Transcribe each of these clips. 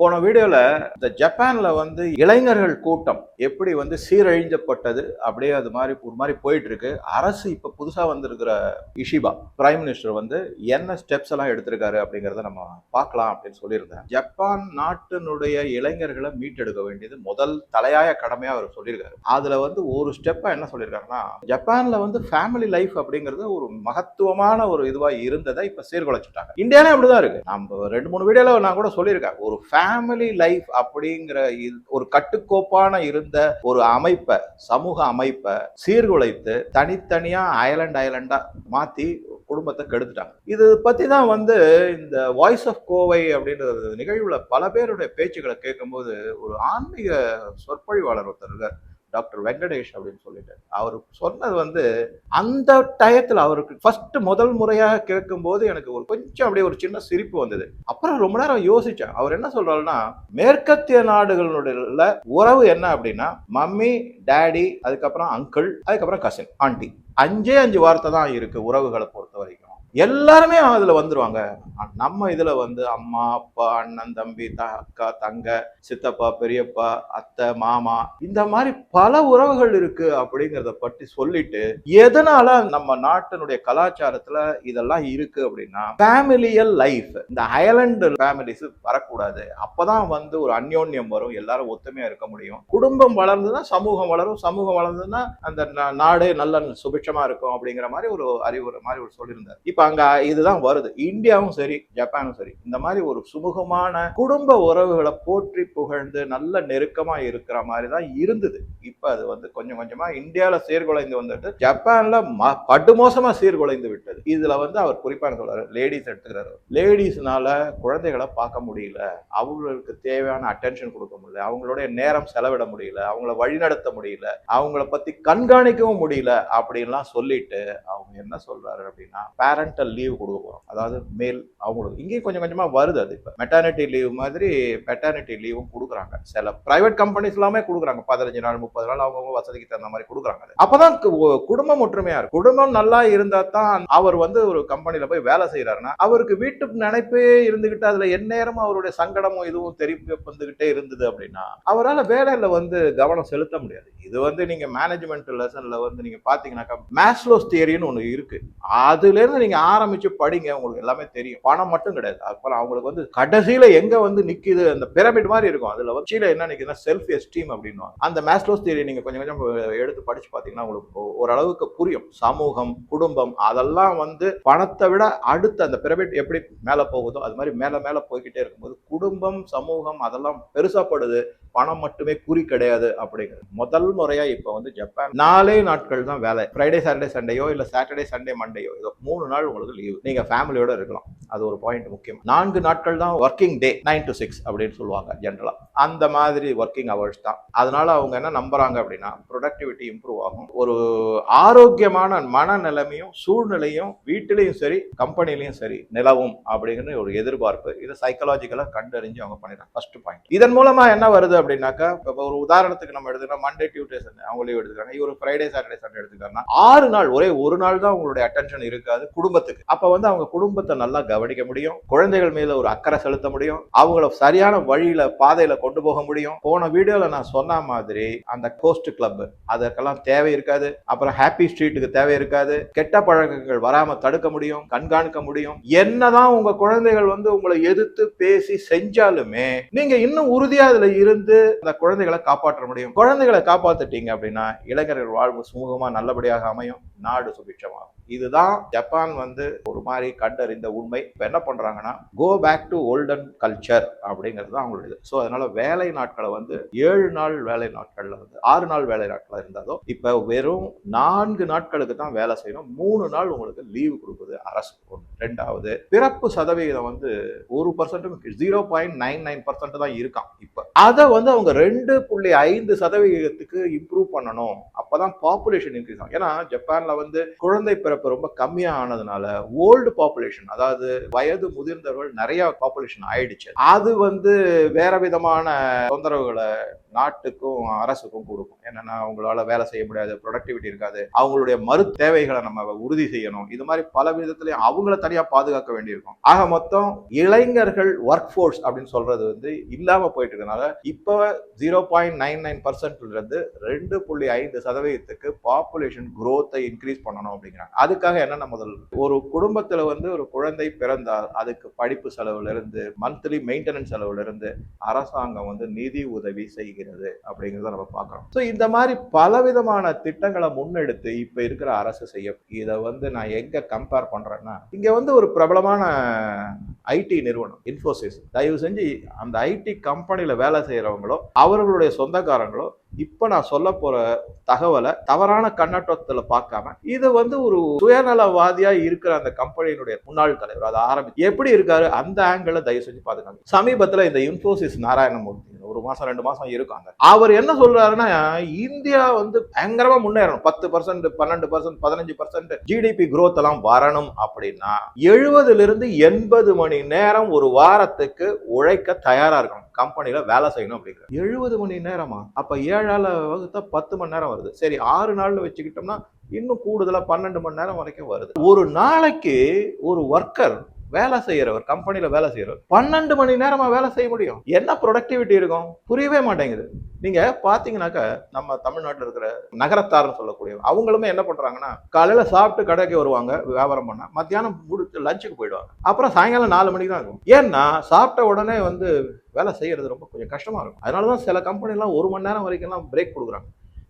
போன வீடியோவில் இந்த ஜப்பானில் வந்து இளைஞர்கள் கூட்டம் எப்படி வந்து சீரழிஞ்சப்பட்டது அப்படியே அது மாதிரி ஒரு மாதிரி போயிட்டு இருக்கு அரசு இப்போ புதுசாக வந்திருக்கிற இஷிபா பிரைம் மினிஸ்டர் வந்து என்ன ஸ்டெப்ஸ் எல்லாம் எடுத்திருக்காரு அப்படிங்கிறத நம்ம பார்க்கலாம் அப்படின்னு சொல்லியிருந்தேன். ஜப்பான் நாட்டினுடைய இளைஞர்களை மீட்டெடுக்க வேண்டியது முதல் தலையாய கடமையாக அவர் சொல்லியிருக்காரு. அதில் வந்து ஒரு ஸ்டெப்பாக என்ன சொல்லியிருக்காருன்னா ஜப்பானில் வந்து ஃபேமிலி லைஃப் அப்படிங்கிறது ஒரு மகத்துவமான ஒரு இதுவாக இருந்ததை இப்போ சீர்குலைச்சிட்டாங்க. இந்தியாவிலே அப்படிதான் இருக்கு. நம்ம ரெண்டு மூணு வீடியோவில் நான் கூட சொல்லியிருக்கேன். ஒரு ஃபேமிலி ஃபேமிலி லைஃப் அப்படிங்கிற ஒரு கட்டுக்கோப்பான இருந்த ஒரு அமைப்பை சமூக அமைப்பை சீர்குலைத்து தனித்தனியா ஐலண்ட் ஐலண்டா மாத்தி குடும்பத்தை கெடுத்துட்டாங்க. இது பத்தி தான் வந்து இந்த வாய்ஸ் ஆஃப் கோவை அப்படின்ற நிகழ்வுல பல பேருடைய பேச்சுக்களை கேட்கும்போது ஒரு ஆன்மீக சொற்பொழிவாளர் ஒருத்தர் இருக்கார். டாக்டர் வெங்கடேஷ் அப்படின்னு சொல்லிட்டு. அவர் சொன்னது வந்து அந்த டயத்தில் அவருக்கு ஃபர்ஸ்ட் முதல் முறையாக கேட்கும்போது எனக்கு ஒரு கொஞ்சம் அப்படியே ஒரு சின்ன சிரிப்பு வந்தது. அப்புறம் ரொம்ப நேரம் யோசிச்சேன். அவர் என்ன சொல்றாருன்னா மேற்கத்திய நாடுகளுடைய உறவு என்ன அப்படின்னா மம்மி டேடி அதுக்கப்புறம் அங்கிள் அதுக்கப்புறம் கசின் ஆண்டி அஞ்சே அஞ்சு வார்த்தை தான் இருக்கு உறவுகளை பொறுத்த வரைக்கும் எல்லாருமே அதுல வந்துருவாங்க. நம்ம இதுல வந்து அம்மா அப்பா அண்ணன் தம்பி த அக்கா தங்க சித்தப்பா பெரியப்பா அத்தை மாமா இந்த மாதிரி பல உறவுகள் இருக்கு அப்படிங்கிறத பற்றி சொல்லிட்டு எதனால நம்ம நாட்டினுடைய கலாச்சாரத்துல இதெல்லாம் இருக்கு அப்படின்னா ஃபேமிலியல் லைஃப் இந்த அயலண்ட் ஃபேமிலிஸ் வரக்கூடாது. அப்பதான் வந்து ஒரு அந்யோன்யம் வரும். எல்லாரும் ஒத்துமையா இருக்க முடியும். குடும்பம் வளர்ந்ததுன்னா சமூகம் வளரும். சமூகம் வளர்ந்ததுன்னா அந்த நாடே நல்ல சுபிட்சமா இருக்கும் அப்படிங்கிற மாதிரி ஒரு அறிவுரை மாதிரி ஒரு சொல்லியிருந்தார். இப்ப அங்க இதுதான் வருது. இந்தியாவும் சரி ஜப்பானும் சரி இந்த மாதிரி ஒரு சுமூகமான குடும்ப உறவுகளை போற்றி புகழ்ந்து நல்ல நெருக்கமா இருக்கிற மாதிரி தான் இருந்தது. இப்ப அது வந்து கொஞ்சம் கொஞ்சமா இந்தியால சீர்குலைந்து வந்துட்டு ஜப்பான்ல ம- படுமோசமா சீர்குலைந்து விட்டது. இதுல வந்து அவர் குறிப்பாக என்ன சொல்றாரு? லேடிஸ் எடுத்துக்கிறாரு. லேடிஸ்னால குழந்தைகளை பார்க்க முடியல. அவங்களுக்கு தேவையான அட்டென்ஷன் கொடுக்க முடியல. அவங்களுடைய நேரம் செலவிட முடியல. அவங்கள வழிநடத்த முடியல. அவங்கள பத்தி கண்காணிக்கவும் முடியல. அப்படின்லாம் சொல்லிட்டு அவங்க என்ன சொல்றாரு அப்படின்னா பேரண்டல் லீவ் கொடுக்க போகிறோம் அதாவது மேல் அவங்களுக்கு இங்கேயும் கொஞ்சம் கொஞ்சமாக வருது அது இப்போ. மெட்டர்னிட்டி லீவ் மாதிரி பெட்டர்னிட்டி லீவும் கொடுக்குறாங்க. சில பிரைவேட் கம்பெனிஸ் எல்லாமே கொடுக்குறாங்க. பதினஞ்சு நாள் முப்பது நாள் அவங்கவுங்க வசதிக்கு தகுந்த மாதிரி கொடுக்குறாங்க அப்போதான் குடும்பம் ஒற்றுமையா இருக்கும். குடும்பம் நல்லா இருந்தா தான் அவர் வந்து ஒரு கம்பெனியில் போய் வேலை செய்கிறாருன்னா அவருக்கு வீட்டு நினைப்பே இருந்துகிட்டு அதுல எந்நேரமும் அவருடைய சங்கடமும் இதுவும் தெரிவிக்க வந்துகிட்டே இருந்தது அப்படின்னா அவரால வேலையில வந்து கவனம் செலுத்த முடியாது. இது வந்து நீங்க மேனேஜ்மெண்ட் லெசனில் வந்து நீங்க பார்த்தீங்கன்னாக்கா மேஸ்லோஸ் தியரின்னு ஒன்று இருக்கு. அதுல இருந்து நீங்க ஆரம்பிச்சு படிங்க உங்களுக்கு எல்லாமே தெரியும். பணம் மட்டும் கிடையாது. அப்புறம் அவங்களுக்கு வந்து கடைசியில எங்க வந்து நிக்குது அந்த பிரமிட் மாதிரி இருக்கும். அதுல வந்து கீழே என்ன நிக்குதுன்னா செல்ஃப் எஸ்டீம் அப்படின்னு அந்த மேஸ்லோஸ் தியரி நீங்க கொஞ்சம் கொஞ்சம் எடுத்து படிச்சு பாத்தீங்கன்னா உங்களுக்கு ஓரளவுக்கு புரியும். சமூகம் குடும்பம் அதெல்லாம் வந்து பணத்தை விட அடுத்து அந்த பிரமிட் எப்படி மேல போகுதோ அது மாதிரி மேல மேல போய்கிட்டே இருக்கும்போது குடும்பம் சமூகம் அதெல்லாம் பெருசாப்படுது பணம் மட்டுமே குறி கிடையாது அப்படிங்கிறது. முதல் முறையா இப்ப வந்து ஜப்பான் நாலே நாட்கள் தான் வேலை. ஃப்ரைடே சாட்டர்டே சண்டேயோ இல்ல சாட்டர்டே சண்டே மண்டேயோ இதோ மூணு நாள் நாட்கள் உங்களுக்கு லீவு நீங்க ஃபேமிலியோட இருக்கலாம். அது ஒரு பாயிண்ட் முக்கியம். நான்கு நாட்கள் தான் working day nine to six அப்படின்னு சொல்லுவாங்க ஜென்ரலா அந்த மாதிரி ஒர்க்கிங் அவர்ஸ் தான். அதனால அவங்க என்ன நம்புறாங்க அப்படின்னா ப்ரொடக்டிவிட்டி இம்ப்ரூவ் ஆகும். ஒரு ஆரோக்கியமான மனநிலைமையும் சூழ்நிலையும் வீட்டிலையும் சரி கம்பெனிலையும் சரி நிலவும் அப்படிங்கிற ஒரு எதிர்பார்ப்பு. இதை சைக்கலாஜிக்கலா கண்டறிஞ்சு அவங்க பண்ணிடுறாங்க. ஃபர்ஸ்ட் பாயிண்ட் இதன் மூலமா என்ன வருது அப்படின்னாக்கா இப்போ ஒரு உதாரணத்துக்கு நம்ம எடுத்துக்கலாம் மண்டே டியூஸ்டே சண்டே அவங்களையும் எடுத்துக்கிறாங்க இவர் ஃப்ரைடே சாட்டர்டே சண்டே எடுத்துக்கிறாங்கன்னா ஆறு நாள் ஒரே ஒரு நாள் தான் உங்களுடைய அட்டென்ஷன் இருக்காது. குடும்ப குடும்பத்துக்கு. அப்ப வந்து அவங்க குடும்பத்தை நல்லா கவனிக்க முடியும். குழந்தைகள் மேல ஒரு அக்கறை செலுத்த முடியும். அவங்கள சரியான வழியில பாதையில கொண்டு போக முடியும். போன வீடியோல நான் சொன்ன மாதிரி அந்த கோஸ்ட் கிளப் அதற்கெல்லாம் தேவை இருக்காது. அப்புறம் ஹாப்பி ஸ்ட்ரீட்டுக்கு தேவை இருக்காது. கெட்ட பழக்கங்கள் வராம தடுக்க முடியும் கண்காணிக்க முடியும். என்னதான் உங்க குழந்தைகள் வந்து உங்களை எதிர்த்து பேசி செஞ்சாலுமே நீங்க இன்னும் உறுதியா அதுல இருந்து அந்த குழந்தைகளை காப்பாற்ற முடியும். குழந்தைகளை காப்பாத்துட்டீங்க அப்படின்னா இளைஞர்கள் வாழ்வு சுமூகமா நல்லபடியாக அமையும். நாடு சுபிட்சமாகும். இதுதான் ஜப்பான் வந்து ஒரு மாதிரி கண்டறிந்த உண்மை. இப்போ என்ன பண்ணுறாங்கன்னா go back to olden culture அப்படிங்கிறது தான் அவங்களுடைய ஸோ அதனால வேலை நாட்களை வந்து ஏழு நாள் வேலை நாட்களில் வந்து ஆறு நாள் வேலை நாட்களாக இருந்தாதோ இப்போ வெறும் நான்கு நாட்களுக்கு தான் வேலை செய்யணும். மூணு நாள் உங்களுக்கு லீவு கொடுக்குது அரசு. ஒன்று ரெண்டாவது பிறப்பு சதவிகிதம் வந்து ஒரு percent zero point nine nine percent தான் இருக்கான் அதை வந்து அவங்க ரெண்டு புள்ளி ஐந்து சதவிகிதத்துக்கு இம்ப்ரூவ் பண்ணணும். அப்பதான் பாப்புலேஷன் இன்க்ரீஸ் ஆகும். ஏன்னா ஜப்பான்ல வந்து குழந்தை பிறப்பு ரொம்ப கம்மியா ஆனதுனால ஓல்டு பாப்புலேஷன் அதாவது வயது முதிர்ந்தவர்கள் நிறைய பாப்புலேஷன் ஆயிடுச்சு. அது வந்து வேற விதமான தொந்தரவுகளை நாட்டுக்கும் அரசுக்கும் கொடுக்கும். என்னன்னா அவங்களால வேலை செய்ய முடியாது ப்ரொடக்டிவிட்டி இருக்காது. அவங்களுடைய மறு தேவைகளை நம்ம உறுதி செய்யணும். இது மாதிரி பல விதத்துலயும் அவங்கள தனியா பாதுகாக்க வேண்டியிருக்கும். ஆக மொத்தம் இளைஞர்கள் ஒர்க் ஃபோர்ஸ் அப்படின்னு சொல்றது வந்து இல்லாம போயிட்டு இருக்கனால இப்போ ஜீரோ பாயிண்ட் நைன் நைன் பர்சன்ட்ல இருந்து ரெண்டு புள்ளி ஐந்து சதவீதத்துக்கு பாப்புலேஷன் குரோத்தை இன்க்ரீஸ் பண்ணணும் அப்படிங்கிறாங்க. அதுக்காக என்னென்ன முதல்? ஒரு குடும்பத்துல வந்து ஒரு குழந்தை பிறந்தால் அதுக்கு படிப்பு செலவுல இருந்து மந்த்லி மெயின்டெனன்ஸ் செலவுல இருந்து அரசாங்கம் வந்து நிதி உதவி செய்கிறது. அப்படிங்கிறத நம்ம பார்க்குறோம் ஸோ இந்த மாதிரி பலவிதமான திட்டங்களை முன்னெடுத்து இப்போ இருக்கிற அரசு செய்ய இதை வந்து நான் எங்கே கம்பேர் பண்ணுறேன்னா இங்கே வந்து ஒரு பிரபலமான ஐடி நிறுவனம் இன்ஃபோசிஸ் தயவு செஞ்சு அந்த ஐடி கம்பெனியில் வேலை செய்கிறவங்களோ அவர்களுடைய சொந்தக்காரங்களோ இப்போ நான் சொல்ல போகிற தகவலை தவறான கண்ணோட்டத்தில் பார்க்காம இது வந்து ஒரு சுயநலவாதியாக இருக்கிற அந்த கம்பெனியினுடைய முன்னாள் தலைவர் அதை ஆரம்பிச்சு எப்படி இருக்காரு? அந்த ஆங்கிளை தயவு செஞ்சு பார்த்துக்காங்க. சமீபத்தில் இந்த இன்ஃபோசிஸ் நாராயணமூர்த்தி ஒரு மாசம் ரெண்டு மாசம் இருக்காங்க. அவர் என்ன சொல்றாருன்னா இந்தியா வந்து பயங்கரமா முன்னேறணும். பத்து பர்சன்ட் பன்னெண்டு பர்சன்ட் பதினஞ்சு பர்சன்ட் ஜிடிபி குரோத் எல்லாம் வரணும் அப்படின்னா எழுபதுல இருந்து எண்பது மணி மணி நேரம் ஒரு வாரத்துக்கு உழைக்க தயாரா இருக்கணும். கம்பெனியில வேலை செய்யணும் அப்படிங்கிற. எழுபது மணி நேரமா அப்ப ஏழால வகுத்தா பத்து மணி நேரம் வருது. சரி ஆறு நாள்னு வச்சுக்கிட்டோம்னா இன்னும் கூடுதலா பன்னெண்டு மணி நேரம் வரைக்கும் வருது. ஒரு நாளைக்கு ஒரு ஒர்க்கர் வேலை செய்யறவர் கம்பெனியில வேலை செய்யறவர் பன்னெண்டு மணி நேரமா வேலை செய்ய முடியும். என்ன ப்ரொடக்டிவிட்டி இருக்கும்? புரியவே மாட்டேங்குது. நீங்க பாத்தீங்கன்னாக்க நம்ம தமிழ்நாட்டில் இருக்கிற நகரத்தார்னு சொல்லக்கூடிய அவங்களுமே என்ன பண்றாங்கன்னா காலையில சாப்பிட்டு கடைக்கு வருவாங்க வியாபாரம் பண்ண. மத்தியானம் முடிச்சு லஞ்சுக்கு போயிடுவாங்க. அப்புறம் சாயங்காலம் நாலு மணிக்கு தான் இருக்கும். ஏன்னா சாப்பிட்ட உடனே வந்து வேலை செய்யறது ரொம்ப கொஞ்சம் கஷ்டமா இருக்கும். அதனாலதான் சில கம்பெனிலாம் ஒரு மணி நேரம் வரைக்கும்லாம் பிரேக் கொடுக்குறாங்க.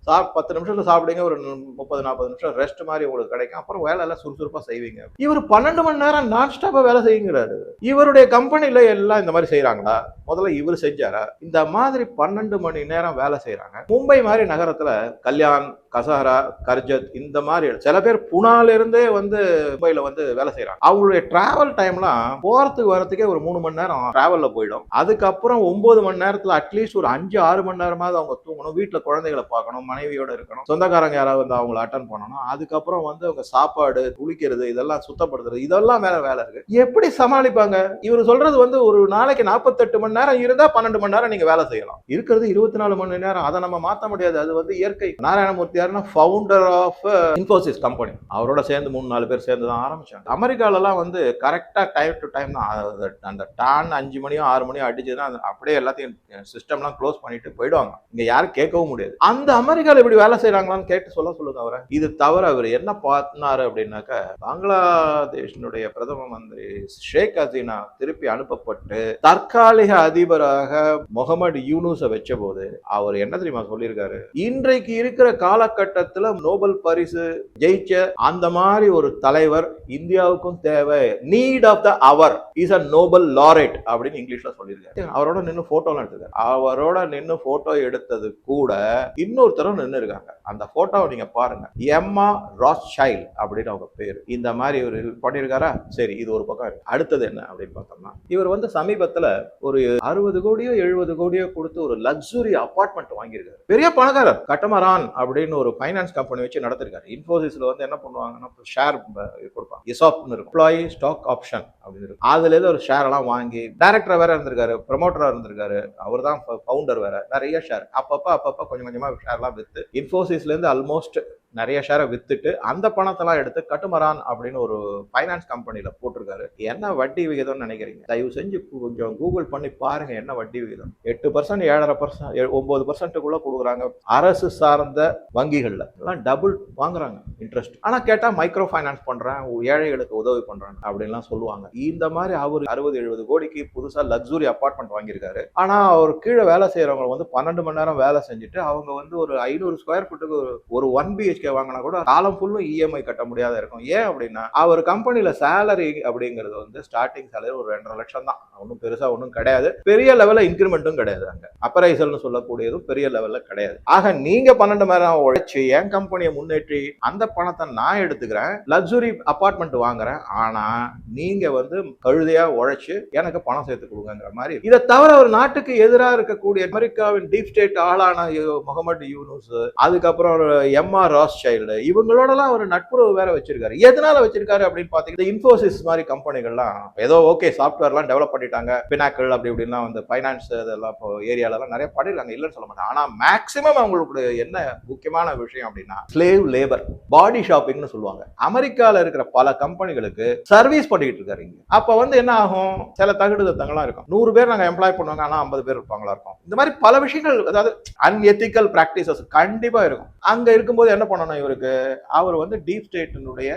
சாப் பத்து நிமிஷத்தில் சாப்பிடுங்க ஒரு முப்பது நாற்பது நிமிஷம் ரெஸ்ட் மாதிரி உங்களுக்கு கிடைக்கும். அப்புறம் வேலை எல்லாம் சுறுசுறுப்பாக செய்வீங்க. இவர் பன்னெண்டு மணி நேரம் நான் ஸ்டாப்பாக வேலை செய்யுங்கிறாரு. இவருடைய கம்பெனியில் எல்லாம் இந்த மாதிரி செய்கிறாங்களா முதல்ல இவர் செஞ்சாரா? இந்த மாதிரி பன்னெண்டு மணி நேரம் வேலை செய்கிறாங்க மும்பை மாதிரி நகரத்தில் கல்யாண் கசஹரா கர்ஜத் இந்த மாதிரி சில பேர் புனாலிருந்தே வந்து மும்பையில் வந்து வேலை செய்கிறாங்க அவங்களுடைய டிராவல் டைம்லாம் போகிறதுக்கு வரத்துக்கே ஒரு மூணு மணி நேரம் டிராவலில் போயிடும். அதுக்கப்புறம் ஒம்பது மணி நேரத்தில் அட்லீஸ்ட் ஒரு அஞ்சு ஆறு மணி நேரமாவது அவங்க தூங்கணும். வீட்டில் குழந்தைகளை பார்க்கணும் மனைவியோட இருக்கணும். சொந்தக்காரங்க யாராவது வந்து அவங்கள அட்டன் பண்ணணும். அதுக்கப்புறம் வந்து அவங்க சாப்பாடு குளிக்கிறது இதெல்லாம் சுத்தப்படுத்துறது இதெல்லாம் மேல வேலை இருக்கு. எப்படி சமாளிப்பாங்க? இவர் சொல்றது வந்து ஒரு நாளைக்கு நாற்பத்தெட்டு மணி நேரம் இருந்தா பன்னெண்டு மணி நேரம் நீங்க வேலை செய்யலாம். இருக்கிறது இருபத்தி நாலு மணி நேரம். அதை நம்ம மாத்த முடியாது. அது வந்து இயற்கை. நாராயணமூர்த்தி யாருன்னா founder of Infosys uh, company அவரோட சேர்ந்து மூணு நாலு பேர் சேர்ந்து தான் ஆரம்பிச்சாங்க. அமெரிக்காலலாம் வந்து கரெக்டா டைம் டு டைம் தான். அந்த டான் அஞ்சு மணியோ ஆறு மணியோ அடிச்சதுன்னா அப்படியே எல்லாத்தையும் சிஸ்டம்லாம் க்ளோஸ் பண்ணிட்டு போயிடுவாங்க. இங்க யாரும் கேட்கவும் முடியாது. அந்த அமெரிக்காவில் இப்படி வேலை செய்கிறாங்களான்னு கேட்டு சொல்ல சொல்லுங்க அவரை. இது தவிர அவர் என்ன பார்த்தினாரு அப்படின்னாக்க பங்களாதேஷினுடைய பிரதம மந்திரி ஷேக் ஹசீனா திருப்பி அனுப்பப்பட்டு தற்காலிக அதிபராக முகமது யூனூஸை வச்ச போது அவர் என்ன தெரியுமா சொல்லியிருக்காரு? இன்றைக்கு இருக்கிற காலகட்டத்தில் நோபல் பரிசு ஜெயிச்ச அந்த மாதிரி ஒரு தலைவர் இந்தியாவுக்கும் தேவை. Need of the hour is a Nobel laureate அப்படின்னு இங்கிலீஷ்ல சொல்லியிருக்காரு. அவரோட நின்று போட்டோலாம் எடுத்துக்காரு அவரோட நின்று போட்டோ எடுத்தது கூட இன்னொருத்தர் இன்னொருத்தரும் நின்று இருக்காங்க அந்த போட்டோவை நீங்க பாருங்க. எம்மா ராஸ் சைல் அப்படின்னு அவங்க பேர். இந்த மாதிரி இவர் பண்ணியிருக்காரா சரி இது ஒரு பக்கம் இருக்கு. அடுத்தது என்ன அப்படின்னு பார்த்தோம்னா இவர் வந்து சமீபத்துல ஒரு அறுபது கோடியோ எழுபது கோடியோ கொடுத்து ஒரு லக்ஸுரி அபார்ட்மெண்ட் வாங்கியிருக்காரு. பெரிய பணக்காரர். கட்டமரான் அப்படின்னு ஒரு ஃபைனான்ஸ் கம்பெனி வச்சு நடத்திருக்காரு. இன்ஃபோசிஸ்ல வந்து என்ன பண்ணுவாங்கன்னா ஷேர் கொடுப்பாங்க. இசாப்னு இருக்கும். எம்ப்ளாயி ஸ்டாக் ஆப்ஷன் அப்படின்னு இருக்கும். அதுல இருந்து ஒரு ஷேர் எல்லாம் வாங்கி டைரக்டரா வேற இருந்திருக்காரு ப்ரமோட்டரா இருந்திருக்காரு. அவர் தான் ஃபவுண்டர் வேற. நிறைய ஷேர் அப்பப்போ அப்பப்போ கொஞ்சம் கொஞ்சமா ஷேர்லாம் வித் இன்ஃபோசிஸ்ல இருந்து ஆல்மோஸ்ட் நிறைய ஷேரை வித்துட்டு அந்த பணத்தெல்லாம் எடுத்து கட்டுமரான் அப்படின்னு ஒரு ஃபைனான்ஸ் கம்பெனியில் போட்டிருக்காரு. என்ன வட்டி விகிதம்னு நினைக்கிறீங்க? தயவு செஞ்சு கொஞ்சம் கூகுள் பண்ணி பாருங்க என்ன வட்டி விகிதம். எட்டு பர்சன்ட் ஏழரை பர்சன்ட் ஒன்பது பர்சன்ட்டுக்குள்ள கொடுக்குறாங்க அரசு சார்ந்த வங்கிகளில். எல்லாம் டபுள் வாங்குறாங்க இன்ட்ரெஸ்ட் ஆனால் கேட்டால் மைக்ரோ ஃபைனான்ஸ் பண்ணுறேன் ஏழைகளுக்கு உதவி பண்றேன் அப்படின்லாம் சொல்லுவாங்க. இந்த மாதிரி அவர் அறுபது எழுபது கோடிக்கு புதுசாக லக்ஸுரி அப்பார்ட்மெண்ட் வாங்கியிருக்காரு. ஆனால் அவர் கீழே வேலை செய்கிறவங்க வந்து பன்னெண்டு மணி நேரம் வேலை செஞ்சுட்டு அவங்க வந்து ஒரு ஐநூறு ஸ்கொயர் ஃபீட்டுக்கு ஒரு ஒன் பிஹெச் பிஹெச்கே வாங்கினா கூட காலம் ஃபுல்லும் இஎம்ஐ கட்ட முடியாத இருக்கும். ஏன் அப்படின்னா அவர் கம்பெனியில சேலரி அப்படிங்கிறது வந்து ஸ்டார்டிங் சேலரி ஒரு ரெண்டரை லட்சம் தான். ஒன்றும் பெருசாக ஒன்றும் கிடையாது. பெரிய லெவலில் இன்க்ரிமெண்ட்டும் கிடையாது அங்கே. அப்பரைசல்னு சொல்லக்கூடியதும் பெரிய லெவலில் கிடையாது. ஆக நீங்க பன்னெண்டு மணி நேரம் உழைச்சி என் கம்பெனியை முன்னேற்றி அந்த பணத்தை நான் எடுத்துக்கிறேன். லக்ஸுரி அபார்ட்மெண்ட் வாங்குறேன். ஆனா நீங்க வந்து கழுதையா உழைச்சு எனக்கு பணம் சேர்த்து கொடுங்கிற மாதிரி இதை தவிர ஒரு நாட்டுக்கு எதிராக இருக்கக்கூடிய அமெரிக்காவின் டீப் ஸ்டேட் ஆளான முகமது யூனூஸ் அதுக்கப்புறம் எம்ஆர் ராஸ் சைல்டு இவங்களோடலாம் ஒரு நட்புறவு வேற வச்சிருக்காரு. எதனால வச்சிருக்காரு அப்படின்னு பாத்தீங்கன்னா இன்ஃபோசிஸ் மாதிரி கம்பெனிகள்லாம் ஏதோ ஓகே சாஃப்ட்வேர்லாம் டெவலப் பண்ணிட்டாங்க. பினாக்கள் அப்படி இப்படிலாம் வந்து ஃபைனான்ஸ் இதெல்லாம் இப்போ ஏரியாலலாம் நிறைய பண்ணிருக்காங்க. இல்லைன்னு சொல்ல மாட்டேன். ஆனா மேக்சிமம் அவங்களுக்கு என்ன முக்கியமான விஷயம் அப்படின்னா ஸ்லேவ் லேபர் பாடி ஷாப்பிங்னு சொல்லுவாங்க. அமெரிக்கால இருக்கிற பல கம்பெனிகளுக்கு சர்வீஸ் பண்ணிக்கிட்டு இருக்காரு இங்க. அப்ப வந்து என்ன ஆகும்? சில தகுடு தங்கலாம் இருக்கும். நூறு பேர் நாங்க எம்ப்ளாய் பண்ணுவாங்க. ஆனா ஐம்பது பேர் இருப்பாங்களா இருக்கும். இந்த மாதிரி பல விஷயங்கள் அதாவது அன்எத்திக்கல் பிராக்டிசஸ் கண்டிப்பா இருக்கும். அங்க இருக்கும்போது என்ன பண்ணணும் இவருக்கு. அவர் வந்து டீப் ஸ்டேட்டினுடைய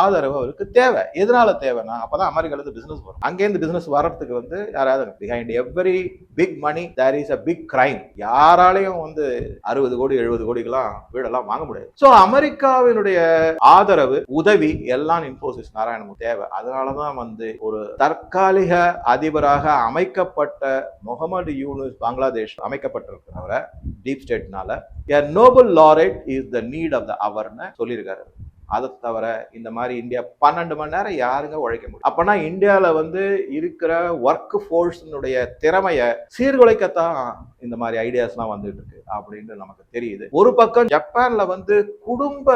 ஆதரவு அவருக்கு தேவை. எதனால தேவைன்னா அப்பதான் அமெரிக்கால பிசினஸ் வரும். அங்கேருந்து பிசினஸ் வர்றதுக்கு வந்து யாராவது behind every big money there is a big crime யாராலையும் வந்து அறுபது கோடி எழுபது கோடிக்கெல்லாம் வீடெல்லாம் வாங்க முடியாது. ஸோ அமெரிக்காவினுடைய ஆதரவு உதவி எல்லாம் இன்ஃபோசிஸ் நாராயணமுக்கு தேவை. அதனாலதான் வந்து ஒரு தற்காலிக அதிபராக அமைக்கப்பட்ட முகமது யூனுஸ் பங்களாதேஷ் அமைக்கப்பட்டிருக்கிறவரை deep ஸ்டேட்னால Nobel laureate is the need of the அவர்னு சொல்லியிருக்காரு. அதை தவிர இந்த மாதிரி இந்தியா பன்னெண்டு மணி நேரம் யாருங்க உழைக்க முடியும்? அப்பனா இந்தியாவில் வந்து இருக்கிற ஒர்க் ஃபோர்ஸினுடைய திறமையை சீர்குலைக்கத்தான் இந்த மாதிரி ஐடியாஸ்லாம் வந்துட்டு இருக்கு அப்படின்னு நமக்கு தெரியுது. ஒரு பக்கம் ஜப்பான்ல வந்து குடும்ப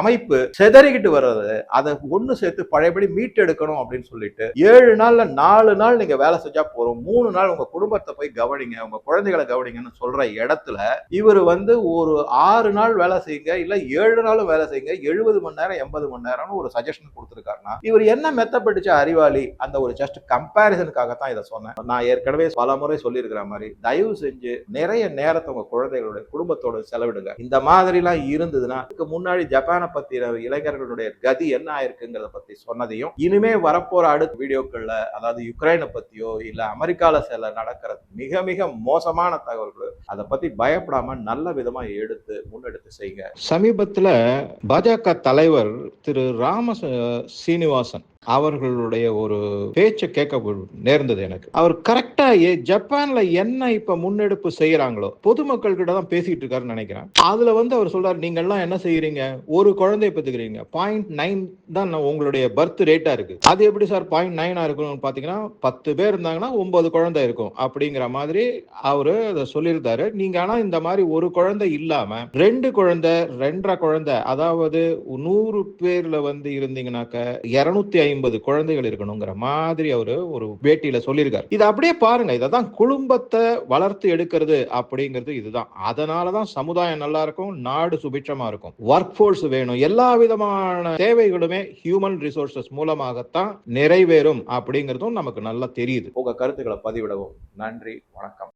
அமைப்பு செதறிக்கிட்டு வர்றது அதை ஒன்று சேர்த்து பழையபடி மீட்டெடுக்கணும் அப்படின்னு சொல்லிட்டு ஏழு நாள்ல நாலு நாள் நீங்க வேலை செஞ்சா போறோம் மூணு நாள் உங்க குடும்பத்தை போய் கவனிங்க உங்க குழந்தைகளை கவனிங்கன்னு சொல்ற இடத்துல இவர் வந்து ஒரு ஆறு நாள் வேலை செய்யுங்க இல்ல ஏழு நாளும் வேலை செய்யுங்க எழுபது மணி நேரம் எண்பது மணி நேரம்னு ஒரு சஜஷன் கொடுத்துருக்காருன்னா இவர் என்ன மெத்த படிச்ச அறிவாளி? அந்த ஒரு ஜஸ்ட் கம்பேரிசனுக்காக தான் இதை சொன்னேன். நான் ஏற்கனவே பல முறை சொல்லியிருக்கிற மாதிரி தயவு செஞ்சு நிறைய நேரத்தை உங்க குழந்தைகளுடைய குடும்பத்தோட செலவிடுங்க. இந்த மாதிரிலாம் இருந்ததுன்னா இதுக்கு முன்னாடி ஜப்பானை பத்தின இளைஞர்களுடைய கதி என்ன ஆயிருக்குங்கிறத பத்தி சொன்னதையும் இனிமே வரப்போற அடுத்த வீடியோக்கள்ல அதாவது யுக்ரைனை பத்தியோ இல்ல அமெரிக்கால சில நடக்கிற மிக மிக மோசமான தகவல்கள் அதை பத்தி பயப்படாம நல்ல விதமா எடுத்து முன்னெடுத்து செய்யுங்க. சமீபத்துல பாஜக தலை தலைவர் திரு ராம சீனிவாசன் அவர்களுடைய ஒரு பேச்சை கேட்க நேர்ந்தது எனக்கு. அவர் கரெக்டா ஜப்பான்ல என்ன இப்ப முன்னெடுப்பு செய்யறாங்களோ பொதுமக்கள் கிட்ட தான் பேசிட்டு இருக்காருன்னு நினைக்கிறேன். அதுல வந்து அவர் சொல்றாரு நீங்க எல்லாம் என்ன செய்யறீங்க ஒரு குழந்தைய பத்துக்கிறீங்க பாயிண்ட் நைன் தான் உங்களுடைய பர்த் ரேட்டா இருக்கு. அது எப்படி சார் பாயிண்ட் நைனா இருக்கணும்னு பாத்தீங்கன்னா பத்து பேர் இருந்தாங்கன்னா ஒன்பது குழந்தை இருக்கும். அப்படிங்கிற மாதிரி அவரு அதை சொல்லியிருந்தாரு. நீங்க ஆனா இந்த மாதிரி ஒரு குழந்தை இல்லாம ரெண்டு குழந்தை ரெண்டரை குழந்தை அதாவது நூறு பேர்ல வந்து இருந்தீங்கன்னாக்க இருநூத்தி ஐம்பது குழந்தைகள் இருக்கணுங்கிற மாதிரி அவரு ஒரு பேட்டியில சொல்லியிருக்காரு. இதை அப்படியே பாருங்க இததான் குடும்பத்தை வளர்த்து எடுக்கிறது அப்படிங்கிறது இதுதான். அதனாலதான் சமுதாயம் நல்லா இருக்கும் நாடு சுபிட்சமா இருக்கும். ஒர்க் ஃபோர்ஸ் வேணும் எல்லா விதமான தேவைகளுமே ஹியூமன் ரிசோர்சஸ் மூலமாகத்தான் நிறைவேறும் அப்படிங்கிறதும் நமக்கு நல்லா தெரியுது. உங்க கருத்துக்களை பதிவிடவும். நன்றி வணக்கம்.